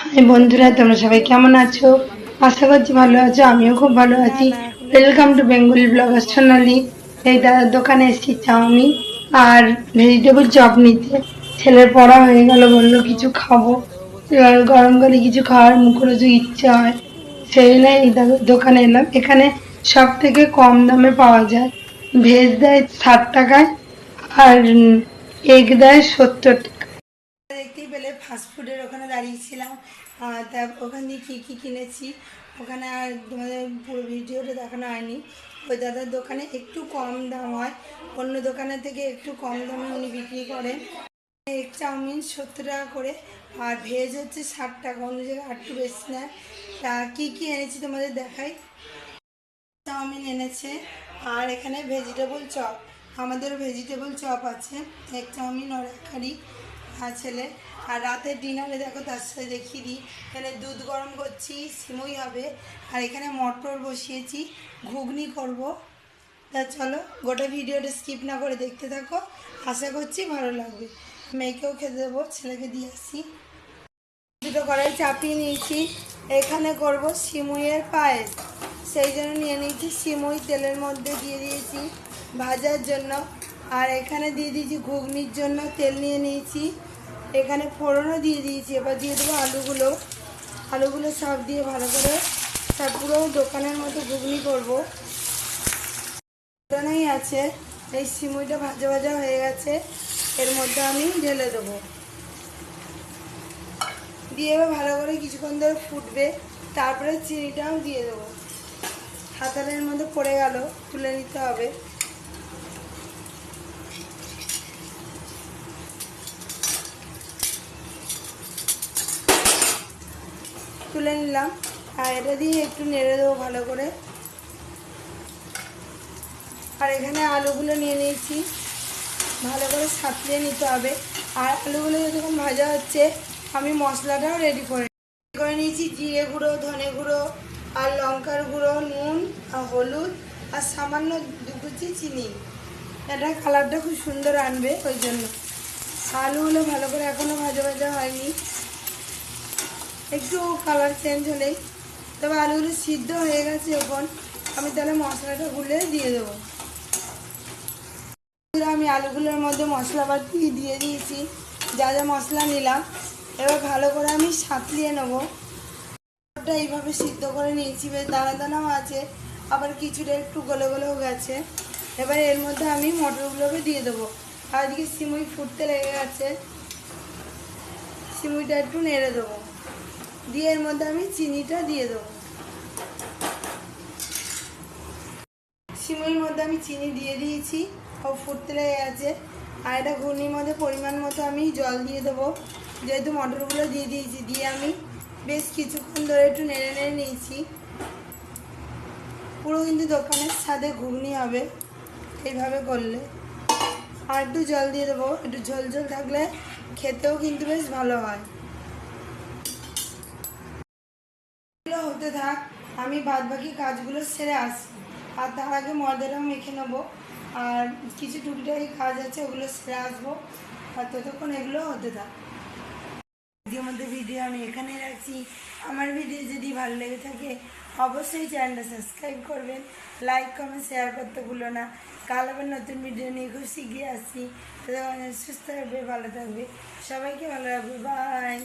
High বন্ধুরা, তোমরা সবাই কেমন আছো? আশা করছি ভালো আছো, আমিও খুব ভালো আছি। Welcome to Bengali blogger Sonali এই দাদার দোকানে এসেছি চাউমিন আর ভেজিটেবল চপ নিতে। ছেলের পড়া হয়ে গেল, বলল কিছু খাব। এবার গরমকালে কিছু খাওয়ার মুখরোচ ইচ্ছে হয়। সেই জন্য এই দোকানে এলাম। এখানে সব থেকে কম দামে পাওয়া যায় ভেজ দেয় ষাট টাকায় আর এগ দেয় সত্তর টাকা ফাস্টফুডের ওখানে দাঁড়িয়েছিলাম। তা ওখান দিয়ে কী কী কিনেছি? ওখানে আর তোমাদের পুরো ভিডিওটা দেখানো হয়নি। ওই দাদার দোকানে একটু কম দাম হয়, অন্য দোকানের থেকে একটু কম দামে উনি বিক্রি করেন। এক চাউমিন সত্তর টাকা করে, আর ভেজ হচ্ছে ষাট টাকা, অন্য জায়গায় একটু বেশি নেয় তা কী কী এনেছি তোমাদের দেখাই? চাউমিন এনেছে, আর এখানে ভেজিটেবল চপ আমাদেরও ভেজিটেবল চপ আছে, এক চাউমিন, আর এক আর ছেলে। আর রাতের ডিনারে দেখো, তার সাথে দেখিয়ে দিই। এখানে দুধ গরম করছি, সিমুই হবে। আর এখানে মটর বসিয়েছি, ঘুগনি করব। তা চলো, গোটা ভিডিওটা স্কিপ না করে দেখতে থাকো। আশা করছি ভালো লাগবে। মেয়েকেও খেতে দেবো, ছেলেকে দিয়ে আসি। দুটো কড়াই চাপিয়ে নিয়েছি। এখানে করব সিমুইয়ের পায়েস। সেই জন্য নিয়ে নিয়েছি সিমুই, তেলের মধ্যে দিয়ে দিয়েছি। ভাজার জন্য আর এখানে দিয়ে দিয়েছি ঘুগনির জন্য তেল নিয়ে নিয়েছি। এখানে ফোড়নও দিয়ে দিয়েছি। এবার দিয়ে দেবো আলুগুলো। আলুগুলো সব দিয়ে ভালো করে সব পুরো দোকানের মতো ঘুগনি করব। ফোড়নই আছে। এই সিমুইটা ভাজা ভাজা হয়ে গেছে। এর মধ্যে আমি ঢেলে দেবো। দিয়ে এবার ভালো করে কিছুক্ষণ ধরে ফুটবে। তারপরে চিনিটাও দিয়ে দেবো। হাতারের মধ্যে পড়ে গেল। তুলে নিতে হবে। তুলে নিলাম। আর এটা দিয়ে একটু নেড়ে দেবো ভালো করে। আর এখানে আলুগুলো নিয়ে নিয়েছি। ভালো করে সাঁতলিয়ে নিতে হবে। আর আলুগুলো যতক্ষণ ভাজা হচ্ছে, আমি মশলাটাও রেডি করে রেডি করে নিয়েছি জিরে গুঁড়ো, ধনে গুঁড়ো, আর লঙ্কার গুঁড়ো, নুন, আর হলুদ, আর সামান্য দু কুচি চিনি। এটা কালারটা খুব সুন্দর আনবে ওই জন্য। আলুগুলো ভালো করে এখনও ভাজা ভাজা হয়নি। একটু কালার চেঞ্জ হলেই। তবে আলুগুলো সিদ্ধ হয়ে গেছে এখন। আমি তাহলে মশলাটা গুলে দিয়ে দেবো। আমি আলুগুলোর মধ্যে মশলাপাতি দিয়ে দিয়েছি। যা যা মশলা নিলাম, এবার ভালো করে আমি সাঁতলিয়ে নেব। এইভাবে সিদ্ধ করে নিয়েছি, বেশ দানা দানাও আছে, আবার কিছুটা একটু গলে গলেও গেছে। এবার এর মধ্যে আমি মটরগুলোকে দিয়ে দেবো। আর সিমুই ফুটতে লেগে গেছে। সিমুইটা একটু নেড়ে দেবো। দিয়ে এর মধ্যে আমি চিনিটা দিয়ে দেবো। সিমুইয়ের মধ্যে আমি চিনি দিয়ে দিয়েছি। ও ফুটতে লেগে গেছে। আর এটা ঘূর্ণির মধ্যে পরিমাণ মতো আমি জল দিয়ে দেবো। যেহেতু মটরগুলো দিয়ে দিয়েছি, দিয়ে আমি বেশ কিছুক্ষণ ধরে একটু নেড়ে নেড়ে নিয়েছি। পুরো কিন্তু দোকানের সাথে ঘুগনি হবে, এইভাবে করলে। আর একটু জল দিয়ে দেবো। একটু ঝোল ঝোল থাকলে খেতেও কিন্তু বেশ ভালো হয় এগুলো হতে থাক, আমি বাদ বাকি কাজগুলো সেরে আসি আর তার আগে ময়দাটাও মেখে নেব। আর কিছু টুকিটাকি কাজ আছে, ওগুলো সেরে আসব। আর ততক্ষণ এগুলো হতে থাক। আজকের মধ্যে ভিডিও আমি এখানেই রাখছি। আমার ভিডিও যদি ভালো লেগে থাকে, অবশ্যই চ্যানেলটা সাবস্ক্রাইব করবেন। লাইক, কমেন্ট, শেয়ার করতে ভুলো না। কাল আবার নতুন ভিডিও নিয়ে খুব শিখিয়ে আসছি। সুস্থ থাকবে, ভালো থাকবে। সবাইকে ভালো রাখবে। বাই।